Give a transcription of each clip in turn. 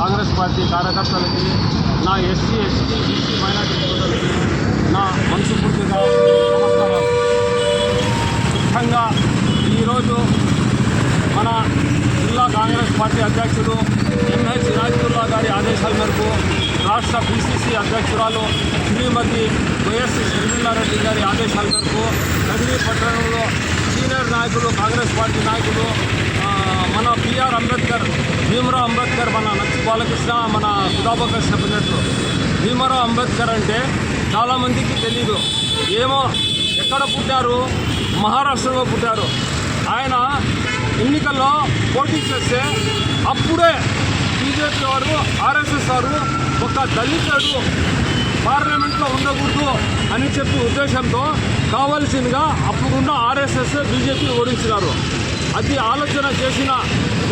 Congress party కార్యకర్తలకి నా SC ST BC minority సోదరులకి నా మనసుపూర్తిగా నమస్కారాలు. ముఖ్యంగా ఈరోజు మన జిల్లా కాంగ్రెస్ పార్టీ అధ్యక్షుడు ఎంహెచ్ సిరాజుల్లా గారి ఆదేశాల మేరకు రాష్ట్ర పిసిసి అధ్యక్షురాలు శ్రీమతి వైఎస్ షర్మిలారెడ్డి గారి ఆదేశాల మేరకు కదిరి పట్టణంలో సీనియర్ నాయకులు కాంగ్రెస్ పార్టీ నాయకులు మన బిఆర్ అంబేద్కర్ భీమరావు అంబేద్కర్ మన నచ్చి బాలకృష్ణ మన సుధాబకర్ చెప్పినట్లు భీమారావు అంబేద్కర్ అంటే చాలామందికి తెలీదు. ఏమో ఎక్కడ పుట్టారు? మహారాష్ట్రలో పుట్టారు. ఆయన ఎన్నికల్లో పోటీ చేస్తే అప్పుడే బీజేపీ వారు ఆర్ఎస్ఎస్ వారు ఒక దళితుడు పార్లమెంట్లో ఉండకూడదు అని చెప్పి ఉద్దేశంతో కావాల్సిందిగా అప్పుడున్న ఆర్ఎస్ఎస్ బీజేపీ ఓడించినారు. అది ఆలోచన చేసిన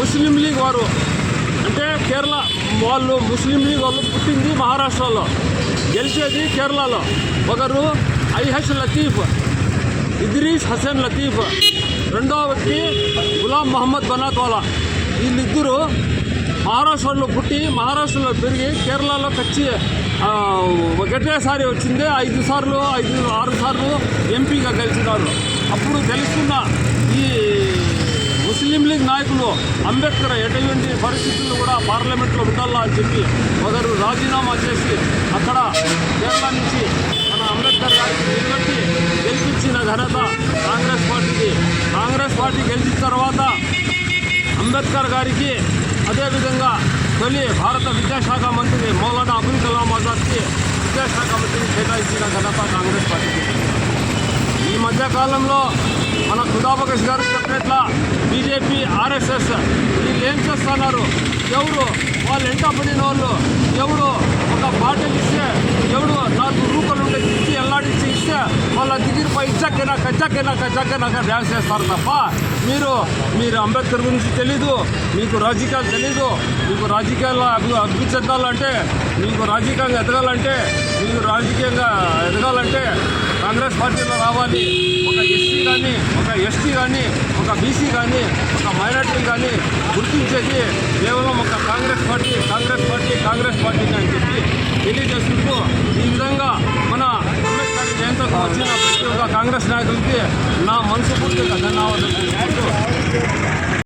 ముస్లిం లీగ్ వారు అంటే కేరళ వాళ్ళు ముస్లిం లీగ్ వాళ్ళు పుట్టింది మహారాష్ట్రలో. గెలిచేది కేరళలో. ఒకరు ఐహెచ్ లతీఫ్ ఇద్రీస్ హసన్ లతీఫ్. రెండవ వ్యక్తి గులాం మహమ్మద్ బనాతోలా వీళ్ళిద్దరూ మహారాష్ట్రలో పుట్టి మహారాష్ట్రలో పెరిగి కేరళలో కచ్చి ఒకటేసారి వచ్చింది. ఐదు సార్లు ఐదు ఆరు సార్లు ఎంపీగా గెలిచినారు. అప్పుడు తెలుసుకున్న ఈ నాయకులు అంబేద్కర్ ఎటువంటి పరిస్థితుల్లో కూడా పార్లమెంట్లో ఉండాలా అని చెప్పి ఒకరు రాజీనామా చేసి అక్కడ కేరళ నుంచి మన అంబేద్కర్ గారికి నిలబెట్టి గెలిపించిన ఘనత కాంగ్రెస్ పార్టీకి. కాంగ్రెస్ పార్టీ గెలిచిన తర్వాత అంబేద్కర్ గారికి అదేవిధంగా తొలి భారత విద్యాశాఖ మంత్రి మౌలానా అబుల్ కలాం ఆజాద్కి విద్యాశాఖ మంత్రిని కేటాయించిన ఘనత కాంగ్రెస్ పార్టీకి. ఈ మధ్య కాలంలో మన ఖుదాబకష్ గారు చెప్పినట్ల బీజేపీ ఆర్ఎస్ఎస్ వీళ్ళు ఏం చేస్తున్నారు ఎవరు? వాళ్ళు ఎంట పడిన వాళ్ళు. ఎవడు ఒక బాటిల్ ఇస్తే ఎవడు నాకు రూపాయలు ఉండే ఇచ్చి ఎల్లాడించి ఇస్తే వాళ్ళ దిగిరిపై ఇచ్చక్కన కచ్చక్కన కచ్చక్కన డ్యాన్స్ చేస్తారు తప్ప మీరు మీరు అంబేద్కర్ గురించి తెలీదు మీకు రాజకీయాలు తెలీదు మీకు రాజకీయాల్లో అభివృద్ధి చెందాలంటే మీకు రాజకీయంగా ఎదగాలంటే మీకు రాజకీయంగా ఎదగాలంటే కాంగ్రెస్ పార్టీలో రావాలి. ఒక ఎస్సీ కానీ ఒక ఎస్టీ కానీ ఒక బీసీ కానీ ఒక మైనార్టీ కానీ గుర్తించేది కేవలం ఒక Congress party Congress party Congress party అని చెప్పి తెలియజేసుకుంటూ ఈ విధంగా మన అంబేద్కర్ జయంతికి వచ్చిన ప్రతి ఒక్క కాంగ్రెస్ నాయకులకి నా మనసు పూర్తిగా ధన్యవాదాలు